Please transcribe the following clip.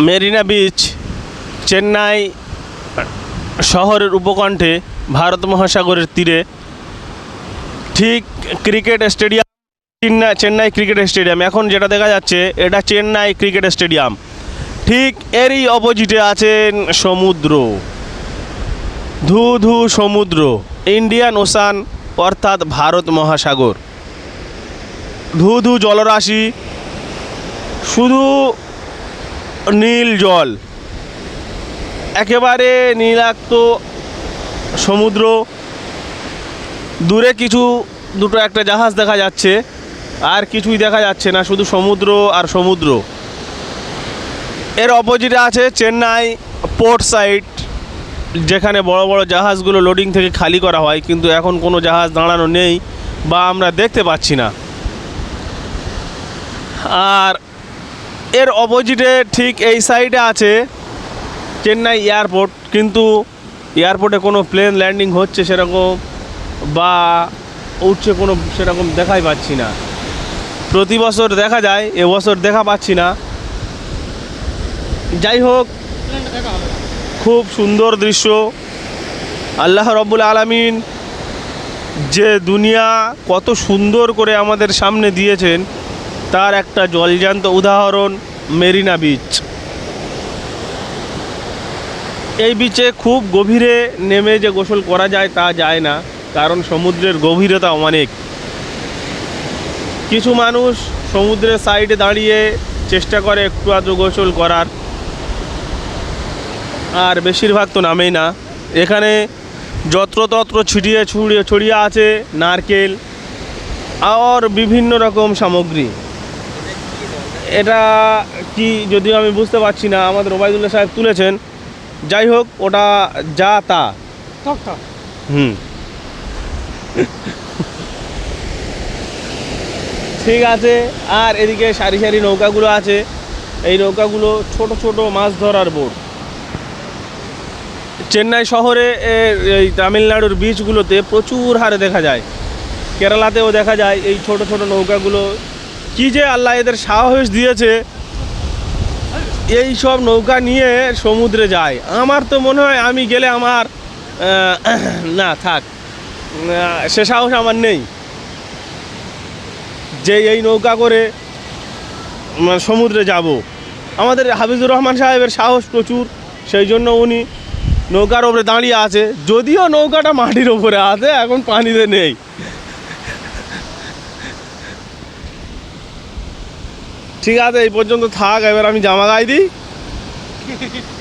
Marina beach, Chennai শহরের উপকণ্ঠে ভারত মহাসাগরের তীরে। ঠিক cricket stadium, Chennai Chennai cricket stadium. এখন যেটা দেখা যাচ্ছে, এটা চেন্নাই ক্রিকেট স্টেডিয়াম। ঠিক এরই অপোজিটে আছেন সমুদ্র। ধু ধু, সমুদ্র। ইন্ডিয়ান ওশান, অর্থাৎ ভারত মহাসাগর। ধু ধু, জলরাশি। শুধু নীল জল। একেবারে নীলাক্ত সমুদ্র। দূরে কিছু, দুটো একটা জাহাজ দেখা যাচ্ছে। আর কিছুই দেখা যাচ্ছে না, শুধু সমুদ্র আর সমুদ্র। এর অপোজিটে আছে চেন্নাই পোর্ট সাইড যেখানে বড় বড় জাহাজগুলো লোডিং থেকে খালি করা হয়, কিন্তু এখন কোনো জাহাজ দাঁড়ানো নেই বা আমরা দেখতে পাচ্ছি না। আর এর অপোজিটে ঠিক এই সাইডে আছে চেন্নাই এয়ারপোর্ট কিন্তু এয়ারপোর্টে কোনো প্লেন ল্যান্ডিং হচ্ছে সেরকম বা উঠছে কোনো সেরকম দেখাই পাচ্ছি না। প্রতি বছর দেখা যায় এবছর দেখা পাচ্ছি না। যাই হোক, খুব সুন্দর দৃশ্য। আল্লাহ রব্বুল আলামিন যে দুনিয়া কত সুন্দর করে আমাদের সামনে দিয়েছেন। তার একটা জলজান্ত উদাহরণ, মেরিনা বিচ। এই বিচে খুব গভীরে নেমে যে গোসল করা যায় তা যায় না, কারণ সমুদ্রের গভীরতা অনেক। কিছু মানুষ সমুদ্রের সাইডে দাঁড়িয়ে চেষ্টা করে একটু আধটু গোসল করার, আর বেশিরভাগ তো নামেই না। এখানে যত্রতত্র ছিটিয়ে ছড়িয়ে ছড়িয়ে আছে নারকেল, আর বিভিন্ন রকম সামগ্রী। এটা কি যদিও আমি বুঝতে পারছি না আমাদের ওবায়দুল্লাহ সাহেব তুলেছেন। যাই হোক ওটা যা তা। হুম। ঠিক আছে আর এদিকে সারি সারি নৌকাগুলো আছে। এই নৌকাগুলো ছোট ছোট মাছ ধরার বোট। চেন্নাই শহরে এ, এই তামিলনাড়ুর বিচগুলোতে প্রচুর হারে দেখা যায়। কেরালাতেও দেখা যায় এই ছোট ছোট নৌকাগুলো কি যে আল্লাহ এদের সাহস দিয়েছে এই সব নৌকা নিয়ে সমুদ্রে যায়। আমার তো মনে হয় আমি গেলে আমার না, থাক সে সাহস আমার নেই। যে এই নৌকা করে সমুদ্রে যাব। আমাদের হাফিজুর রহমান সাহেবের সাহস প্রচুর, সেই জন্য উনি নৌকার ওপরে দাঁড়িয়ে আছে। যদিও নৌকাটা মাটির ওপরে আছে, এখন পানিতে নেই। ঠিক আছে এই পর্যন্ত থাক এবার আমি জামা গায়ে দিই।